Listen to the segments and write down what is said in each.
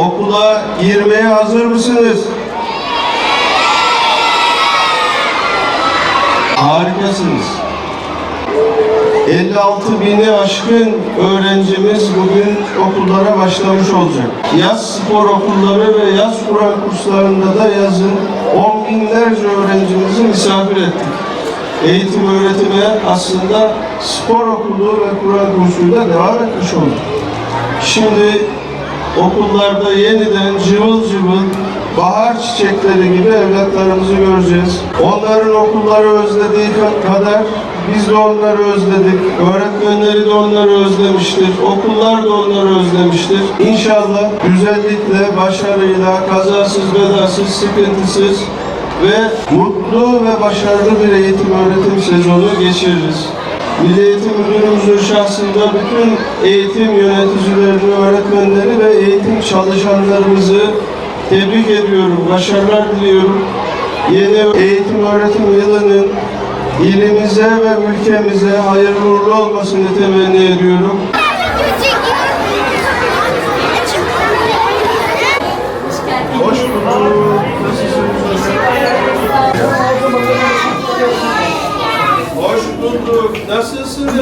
okula girmeye hazır mısınız? Harikasınız. 56 bini aşkın öğrencimiz bugün okullara başlamış olacak. Yaz spor okulları ve yaz Kur'an kurslarında da yazın on binlerce öğrencimizi misafir ettik. Eğitim öğretime aslında spor okulu ve Kur'an kursuyla devam etmiş olduk. Şimdi okullarda yeniden cıvıl cıvıl bahar çiçekleri gibi evlatlarımızı göreceğiz. Onların okulları özlediği ka- kadar biz de onları özledik. Öğretmenleri de onları özlemiştir. Okullar da onları özlemiştir. İnşallah güzellikle, başarıyla, kazasız, belasız, sıkıntısız ve mutlu ve başarılı bir eğitim öğretim sezonu geçiririz. Milli Eğitim Müdürümüzün şahsında bütün eğitim yöneticilerini, öğretmenleri ve eğitim çalışanlarımızı tebrik ediyorum, başarılar diliyorum. Yeni eğitim öğretim yılının ilimize ve ülkemize hayırlı uğurlu olmasını temenni ediyorum. Hoş bulduk. Nasılsınız? Hoş bulduk. Nasılsınız?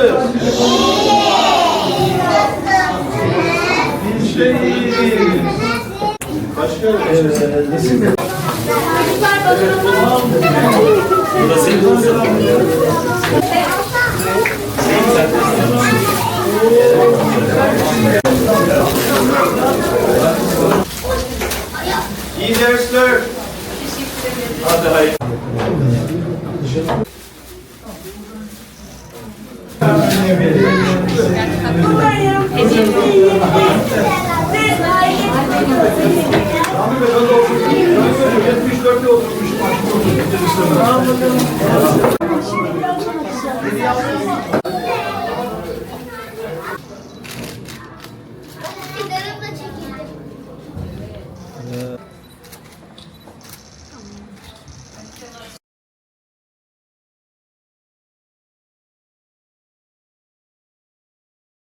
Bir şey iyiyiz. Başkanım. İyi dersler. Hadi hayır. oturmuşum.